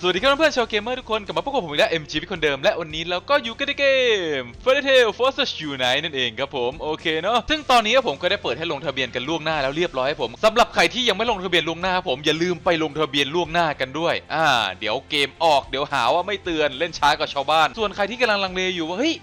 สวัสดีครับเพื่อนๆชาวเกมเมอร์ทุกคน กลับมาพบกับผมอีกแล้ว MG เป็นคนเดิม และวันนี้เราก็อยู่กันในเกม f a i r y t a l Forces Unite นั่นเองครับผม โอเคเนาะซึ่งตอนนี้ผมก็ได้เปิดให้ลงทะเบียนกันล่วงหน้าแล้วเรียบร้อยผมสำหรับใครที่ยังไม่ลงทะเบียนล่วงหน้าครับผมอย่าลืมไปลงทะเบียนล่วงหน้ากันด้วย อ่า เดี๋ยวเกมออกเดี๋ยวหาว่าไม่เตือนเล่นช้ากว่าชาวบ้าน ส่วนใครที่กำลังลังเลอยู่ว่าเฮ้ย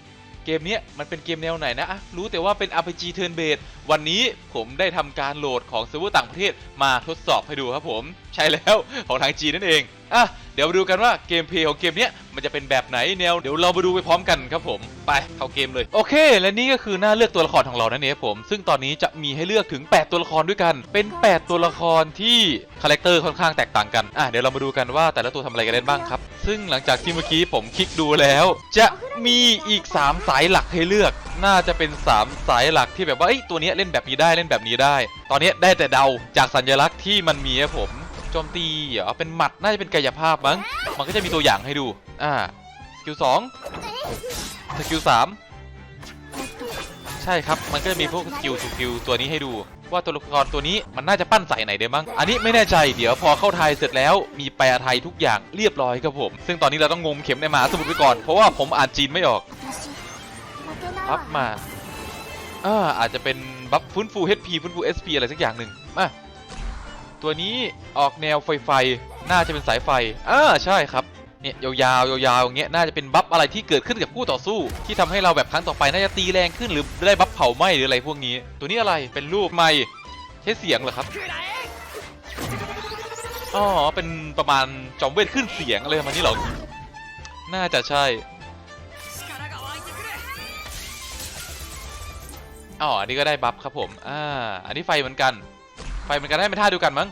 เกมนี้มันเป็นเกมแนวไหนนะอะรู้แต่ว่าเป็น RPG Turn Based วันนี้ผมได้ทำการโหลดของเซิร์ฟเวอร์ต่างประเทศมาทดสอบให้ดูครับผม ใช่แล้วของทางจีนนั่นเองอะเดี๋ยวมาดูกันว่าเกมเพลย์ของเกมเนี้ยมันจะเป็นแบบไหนแนวเดี๋ยวเรามาดูไปพร้อมกันครับผมไปเข้าเกมเลยโอเค และนี่ก็คือหน้าเลือกตัวละครของเรานั่นเองครับผมซึ่งตอนนี้จะมีให้เลือกถึง 8 ตัวละครด้วยกันเป็น 8 ตัวละครที่คาแรคเตอร์ค่อนข้างแตกต่างกันอะเดี๋ยวเรามาดูกันว่าแต่ละตัวทำอะไรกันได้บ้างครับ ซึ่งหลังจากที่เมื่อกี้ผมคลิกดูแล้ว จะมีอีก 3 สายหลักให้เลือก น่าจะเป็น 3 สายหลักที่แบบว่าเอ้ตัวนี้เล่นแบบนี้ได้เล่นแบบนี้ได้ ตอนนี้ได้แต่เดาจากสัญลักษณ์ที่มันมีครับผม โจมตีเหรอเป็นหมัดน่าจะเป็นกายภาพมั้ง มันก็จะมีตัวอย่างให้ดู อ่า สกิลสองสกิลสามใช่ครับ มันก็จะมีพวกสกิลสกิลตัวนี้ให้ดู ว่าตัวละครตัวนี้มันน่าจะปั้นใส่ไหนได้บ้าง อันนี้ไม่แน่ใจ เดี๋ยวพอเข้าไทยเสร็จแล้ว มีแปลไทยทุกอย่างเรียบร้อยครับผม ซึ่งตอนนี้เราต้องงมเข็มในมหาสมุทรไปก่อน เพราะว่าผมอ่านจีนไม่ออกบัฟมาอ่าอาจจะเป็นบัฟฟื้นฟู HP ฟื้นฟู SP อะไรสักอย่างหนึ่งมา ตัวนี้ออกแนวไฟไฟ น่าจะเป็นสายไฟอ่าใช่ครับ เนี่ยยาวๆยาวๆอย่างเงี้ย น่าจะเป็นบัฟอะไรที่เกิดขึ้นกับคู่ต่อสู้ ที่ทำให้เราแบบครั้งต่อไปน่าจะตีแรงขึ้นหรือได้บัฟเผาไหม้หรืออะไรพวกนี้ ตัวนี้อะไร เป็นรูปไม่ใช้เสียงเหรอครับ อ๋อ เป็นประมาณจอมเวทขึ้นเสียงอะไรประมาณนี้หรอ น่าจะใช่ อ๋อ อันนี้ก็ได้บัฟครับผม อ่า อันนี้ไฟเหมือนกัน ไฟเหมือนกันได้เป็นท่าเดียวกันมั้ง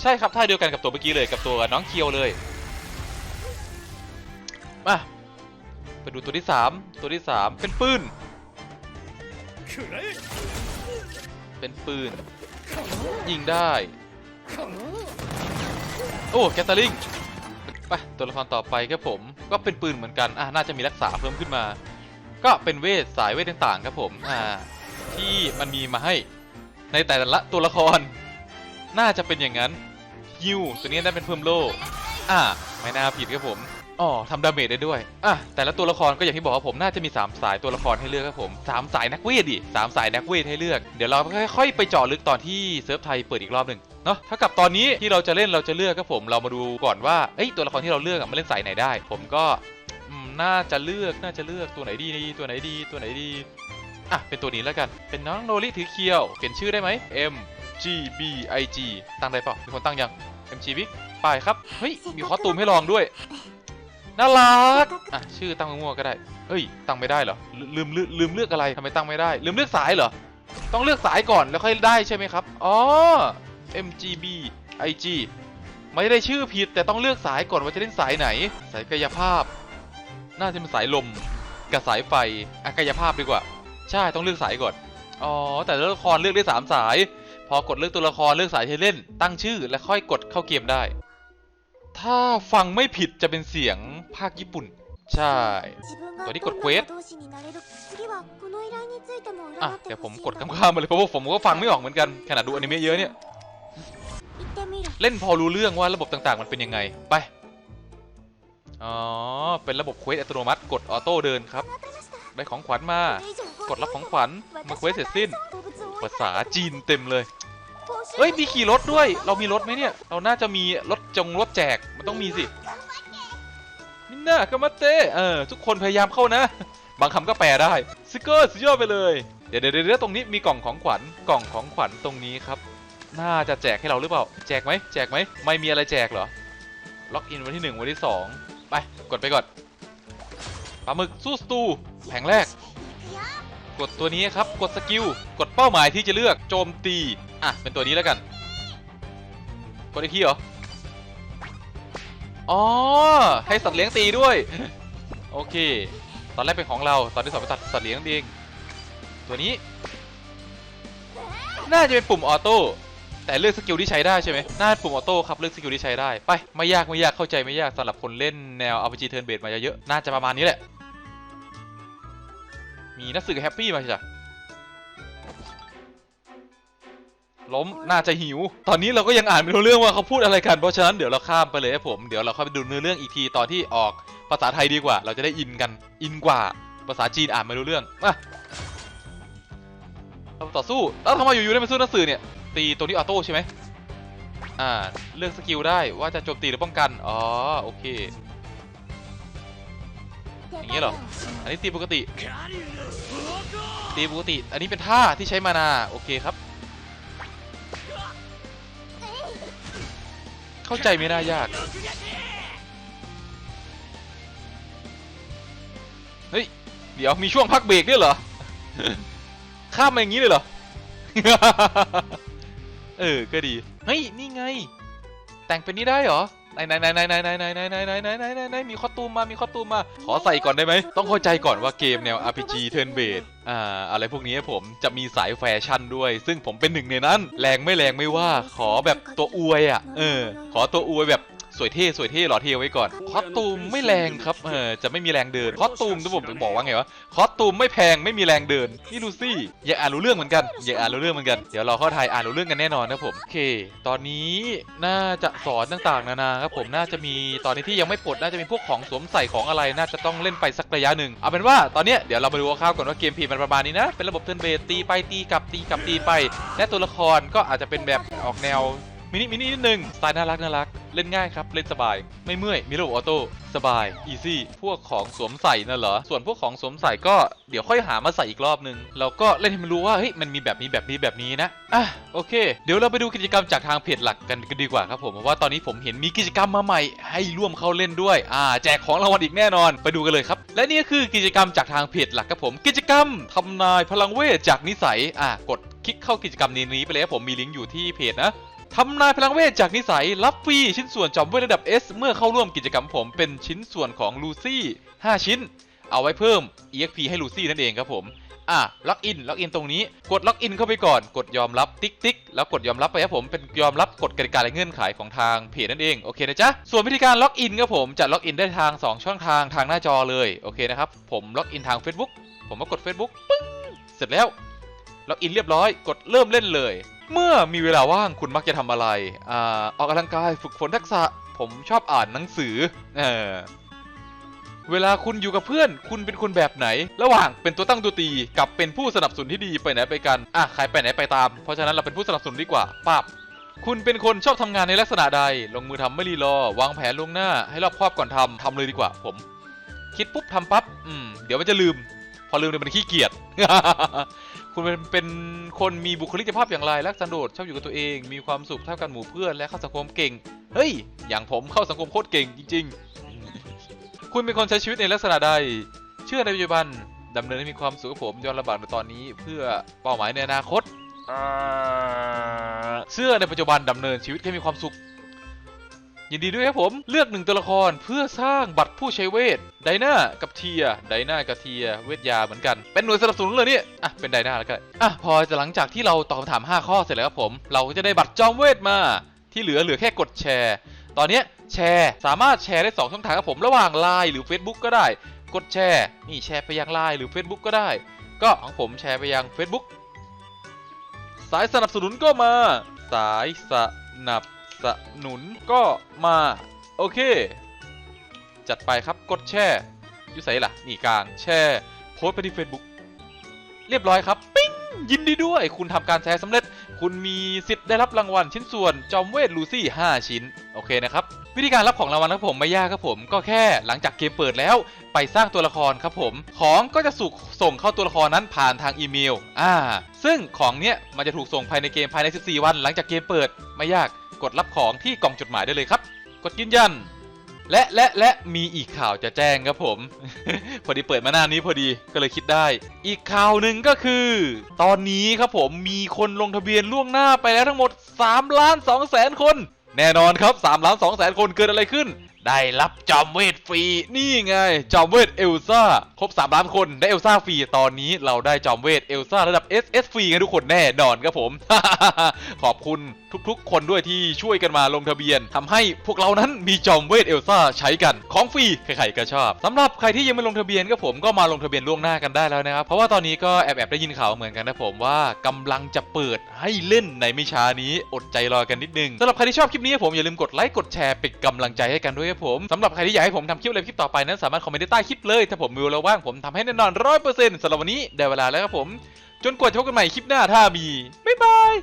ใช่ครับท่าเดียวกันกับตัวเมื่อกี้เลยกับตัวน้องเคียวเลยมาไปดูตัวที่สามตัวที่สามเป็นปืนเป็นปืนยิงได้โอ้แกตเตอร์ลิงไปตัวละครต่อไปครับผม ก็เป็นปืนเหมือนกันอ่าน่าจะมีรักษาเพิ่มขึ้นมา ก็เป็นเวทสายเวทต่างๆครับผมอ่าที่มันมีมาให้ ในแต่ละตัวละคร น่าจะเป็นอย่างนั้นฮิวตัวนี้น่าเป็นเพิ่มโล่อ่าไม่น่าผิดครับผมอ๋อทำดาเมจได้ด้วยอะแต่ละตัวละครก็อย่างที่บอกว่าผมน่าจะมี 3 สายตัวละครให้เลือกครับผม3สายนักเวทดิสามสายนักเวทให้เลือก เดี๋ยวเราค่อยๆไปเจาะลึกตอนที่เซิร์ฟไทยเปิดอีกรอบหนึ่งเนาะถ้ากับตอนนี้ที่เราจะเล่นเราจะเลือกครับผมเรามาดูก่อนว่าเอ้ยตัวละครที่เราเลือกอะมันเล่นสายไหนได้ ผมก็น่าจะเลือกน่าจะเลือกตัวไหนดีตัวไหนดีตัวไหนดี อะ เป็นตัวนี้แล้วกัน เป็นน้องโนริถือเคียว เปลี่ยนชื่อได้ไหม M G B I G ตั้งได้เปล่ามีคนตั้งยัง M G B ไปครับ เฮ้ย มีคอสตูมให้ลองด้วย น่ารัก อะ ชื่อตั้งมั่วๆก็ได้เอ้ย ตั้งไม่ได้เหรอลืมลืมลืมเลือกอะไรทำไมตั้งไม่ได้ ลืมเลือกสายเหรอ ต้องเลือกสายก่อนแล้วค่อยได้ใช่ไหมครับ อ๋อ MGB IG ไม่ได้ชื่อผิดแต่ต้องเลือกสายก่อนว่าจะเล่นสายไหน สายกายภาพ น่าจะเป็นสายลมกับสายไฟอะกายภาพดีกว่า ใช่ต้องเลือกสายก่อน อ๋อ แต่ละละครเลือกได้สามสาย พอกดเลือกตัวละครเลือกสายที่เล่น ตั้งชื่อแล้วค่อยกดเข้าเกมได้ ถ้าฟังไม่ผิดจะเป็นเสียงภาคญี่ปุ่น ใช่ ตัวนี้กดเควสอะเดี๋ยวผมกดข้ามมาเลยเพราะว่าผมก็ฟังไม่ออกเหมือนกันขนาดดูอนิเมะเยอะเนี่ย เล่นพอรู้เรื่องว่าระบบต่างๆ มันเป็นยังไง ไป อ๋อ เป็นระบบเควสอัตโนมัติ กดออโต้เดินครับ ได้ของขวัญมา กดรับของขวัญเมื่อเควสเสร็จสิ้น ภาษาจีนเต็มเลยเฮ้ยมีขี่รถด้วย เรามีรถไหมเนี่ย เราน่าจะมีรถจงรถแจก มันต้องมีสิ มินน่ากามาเตะเออทุกคนพยายามเข้านะ บางคำก็แปลได้สกเกอร์สุดยอดไปเลยเดี๋ยวเดี๋ยวเดี๋ยวตรงนี้มีกล่องของขวัญ กล่องของขวัญตรงนี้ครับ น่าจะแจกให้เราหรือเปล่า แจกไหมแจกไหม ไม่มีอะไรแจกเหรอ ล็อกอินวันที่ 1 วันที่ 2 ไป กดไปก่อนปลาหมึกสู้สตู แผงแรก กดตัวนี้ครับ กดสกิล กดเป้าหมายที่จะเลือกโจมตี อะ เป็นตัวนี้แล้วกัน กดอีกทีเหรอ อ๋อ ให้สัตว์เลี้ยงตีด้วย โอเค ตอนแรกเป็นของเรา ตอนที่สองเป็นสัตว์สัตว์เลี้ยงเอง ตัวนี้ น่าจะเป็นปุ่มออโต้ แต่เลือกสกิลที่ใช้ได้ใช่ไหมน่าปุ่มออโต้ครับ เลือกสกิลที่ใช้ได้ ไป ไม่ยากไม่ยาก เข้าใจไม่ยากสำหรับคนเล่นแนว RPG Turn Based มาเยอะๆ น่าจะประมาณนี้แหละ มีนักสืบแฮปปี้มาจ้ะล้มน่าจะหิว ตอนนี้เราก็ยังอ่านไม่รู้เรื่องว่าเขาพูดอะไรกัน เพราะฉะนั้นเดี๋ยวเราข้ามไปเลยครับผม เดี๋ยวเราเข้าไปดูเนื้อเรื่องอีกทีตอนที่ออกภาษาไทยดีกว่า เราจะได้อินกัน อินกว่า ภาษาจีนอ่านไม่รู้เรื่องมาเราต่อสู้ แล้วทำไมอยู่ๆได้มาสู้หนังสือเนี่ย ตีตัวนี้ออโต้ใช่ไหมอ่า เลือกสกิลได้ว่าจะโจมตีหรือป้องกัน อ๋อ โอเค อย่างนี้เหรอ อันนี้ตีปกติ ตีปกติ อันนี้เป็นท่าที่ใช้มานา โอเคครับ เข้าใจไม่น่ายาก เฮ้ย เดี๋ยวมีช่วงพักเบรกด้วยเหรอ ข้ามมาอย่างนี้เลยเหรอ เออ ก็ดี เฮ้ย นี่ไง แต่งเป็นนี่ได้เหรอ ไหนไหนไหนไหนไหนไหนไหนไหนไหนไหนไหนไหนไหนมีข้อตูมมา มีข้อตูมมา ขอใส่ก่อนได้ไหม ต้องเข้าใจก่อนว่าเกมแนว RPG turn based อ่าอะไรพวกนี้ผมจะมีสายแฟชั่นด้วย ซึ่งผมเป็นหนึ่งในนั้น แรงไม่แรงไม่ว่า ขอแบบตัวอวยอะ เออ ขอตัวอวยแบบ สวยเท่สวยเท่หล่อเท่ไว้ก่อนคอสตูมไม่แรงครับเออจะไม่มีแรงเดินคอสตูมที่ผมจะบอกว่าไงวะคอสตูมไม่แพงไม่มีแรงเดินนี่ดูสิอย่าอ่านรู้เรื่องเหมือนกันอย่าอ่านรู้เรื่องเหมือนกันเดี๋ยวเราเข้าไทยอ่านรู้เรื่องกันแน่นอนนะผมโอเค ตอนนี้น่าจะสอนต่างๆนานาครับผมน่าจะมีตอนนี้ที่ยังไม่ปลดน่าจะมีพวกของสวมใส่ของอะไรน่าจะต้องเล่นไปสักระยะหนึ่งเอาเป็นว่าตอนเนี้ยเดี๋ยวเรามาดูคร่าวๆก่อนว่าเกมพีมันประมาณนี้นะ เป็นระบบเทิร์นเบสตีไปตีกลับตีกลับตีไป และตัวละครก็อาจจะเป็นแบบออกแนว มินิมินินิดนึงสไตล์น่ารักน่ารัก เล่นง่ายครับ เล่นสบาย ไม่เมื่อย มีระบบออโต้ สบาย อีซี่ พวกของสวมใส่น่ะเหรอ ส่วนพวกของสวมใส่ก็เดี๋ยวค่อยหามาใส่อีกรอบนึง เราก็เล่นให้มันรู้ว่า เฮ้ย มันมีแบบนี้แบบนี้แบบนี้นะ อะ โอเค เดี๋ยวเราไปดูกิจกรรมจากทางเพจหลักกันกันดีกว่าครับผมเพราะว่าตอนนี้ผมเห็นมีกิจกรรมมาใหม่ ให้ร่วมเข้าเล่นด้วย อ่า แจกของรางวัลอีกแน่นอน ไปดูกันเลยครับ และนี่ก็คือกิจกรรมจากทางเพจหลักครับผม กิจกรรมทำนายพลังเวทจากนิสัย อะกดคลิกเข้ากิจกรรมนี้ไปเลยครับผมมีลิงก์อยู่ที่เพจนะ ทำนายพลังเวทจากนิสัย รับฟรีชิ้นส่วนจอมเวทระดับ S เมื่อเข้าร่วมกิจกรรมผมเป็นชิ้นส่วนของลูซี่5 ชิ้น เอาไว้เพิ่ม EXP ให้ลูซี่นั่นเองครับผมอะล็อกอินล็อกอินตรงนี้กดล็อกอินเข้าไปก่อนกดยอมรับติ๊กติ๊กแล้วกดยอมรับไปครับผมเป็นยอมรับกฎกติกาและเงื่อนไขของทางเพจนั่นเองโอเคนะจ๊ะส่วนวิธีการล็อกอินครับผมจะล็อกอินได้ทาง 2 ช่องทางทางหน้าจอเลยโอเคนะครับผมล็อกอินทาง Facebook ผมก็กด Facebook ปึ้งเสร็จแล้วล็อกอินเรียบร้อย กดเริ่มเล่นเลย เมื่อมีเวลาว่างคุณมักจะทำอะไรอ่าออกกำลังกายฝึกฝนทักษะ ผมชอบอ่านหนังสือเออเวลาคุณอยู่กับเพื่อน คุณเป็นคนแบบไหน ระหว่างเป็นตัวตั้งตัวตี กับเป็นผู้สนับสนุนที่ดีไปไหนไปกันอะใครไปไหนไปตาม เพราะฉะนั้นเราเป็นผู้สนับสนุนดีกว่าป้าบคุณเป็นคนชอบทำงานในลักษณะใด ลงมือทำไม่รีรอ วางแผนล่วงหน้า ให้รอบครอบก่อนทำทำเลยดีกว่า ผม คิดปุ๊บทำปั๊บอืม เดี๋ยวมันจะลืม พอลืมเดี๋ยวมันขี้เกียจ คุณเป็นเป็นคนมีบุคลิกภาพอย่างไรรักสันโดษชอบอยู่กับตัวเอง มีความสุขเท่ากันหมู่เพื่อนและเข้าสังคมเก่ง เฮ้ย อย่างผมเข้าสังคมโคตรเก่งจริง ๆ คุณเป็นคนใช้ชีวิตในลักษณะใด เชื่อในปัจจุบันดำเนินให้มีความสุขกับผมย้อนลำบากในตอนนี้ เพื่อเป้าหมายในอนาคตอ่าเชื่อในปัจจุบันดำเนินชีวิตให้มีความสุข ยินดีด้วยครับผม เลือกหนึ่งตัวละครเพื่อสร้างบัตรผู้ใช้เวท ไดนากับเทีย ไดนากับเทีย เวทยาเหมือนกัน เป็นหน่วยสนับสนุนเลยเนี่ยอะ เป็นไดนาแล้วก็อะ พอจะหลังจากที่เราตอบคำถาม 5 ข้อเสร็จแล้วครับผม เราก็จะได้บัตรจอมเวทมา ที่เหลือเหลือแค่กดแชร์ ตอนนี้แชร์สามารถแชร์ได้ 2 ช่องทางครับผม ระหว่าง Line หรือ Facebook ก็ได้ กดแชร์ นี่แชร์ไปยัง Line หรือ Facebook ก็ได้ ก็ของผมแชร์ไปยัง Facebook สายสนับสนุนก็มา สายสนับ สนุนก็มา โอเค จัดไปครับกดแชร์อยู่ใส่ล่ะ นี่กลาง แชร์โพสไปที่ Facebook เรียบร้อยครับปิ้งยินดีด้วย คุณทำการแชร์สำเร็จ คุณมีสิทธิ์ได้รับรางวัลชิ้นส่วน จอมเวทลูซี่ 5 ชิ้น โอเคนะครับ วิธีการรับของรางวัลครับผมไม่ยากครับผม ก็แค่หลังจากเกมเปิดแล้ว ไปสร้างตัวละครครับผม ของก็จะสุกส่งเข้าตัวละครนั้นผ่านทางอีเมล อ่า ซึ่งของเนี้ยมันจะถูกส่งภายในเกมภายใน 14 วัน หลังจากเกมเปิดไม่ยาก กดรับของที่กล่องจดหมายได้เลยครับ กดยืนยัน และและและมีอีกข่าวจะแจ้งครับผม พอดีเปิดมาหน้านี้พอดีก็เลยคิดได้ อีกข่าวหนึ่งก็คือ ตอนนี้ครับผมมีคนลงทะเบียนล่วงหน้าไปแล้วทั้งหมด3ล้าน2แสนคน แน่นอนครับ3ล้าน2แสนคนเกิดอะไรขึ้นได้รับจอมเวทฟรี นี่ไง จอมเวทเอลซ่า ครบ 3 ล้านคน ได้เอลซ่าฟรี ตอนนี้เราได้จอมเวทเอลซ่าระดับ SS ฟรีกันทุกคนแน่นอนครับผม ขอบคุณทุกๆ คนด้วยที่ช่วยกันมาลงทะเบียนทำให้พวกเรานั้นมีจอมเวทเอลซ่าใช้กันของฟรีใครๆก็ชอบสำหรับใครที่ยังไม่ลงทะเบียนก็ผมก็มาลงทะเบียนล่วงหน้ากันได้แล้วนะครับเพราะว่าตอนนี้ก็แอบๆได้ยินข่าวเหมือนกันนะผมว่ากำลังจะเปิดให้เล่นในไม่ช้านี้อดใจรอกันนิดนึงสำหรับใครที่ชอบคลิปนี้ผมอย่าลืมกดไลค์กดแชร์เป็นกำลังใจให้กันด้วยครับผมสำหรับใครที่อยากให้ผมทำคลิปอะไรคลิปต่อไปนั้นสามารถคอมเมนต์ได้ใต้คลิปเลย ถ้าผมมีเวลาว่างผมทำให้แน่นอนร้อยเปอร์เซ็นต์สำหรับวันนี้ได้เวลาแล้วครับผม จนกว่าจะพบกันใหม่คลิปหน้าถ้ามี บ๊าย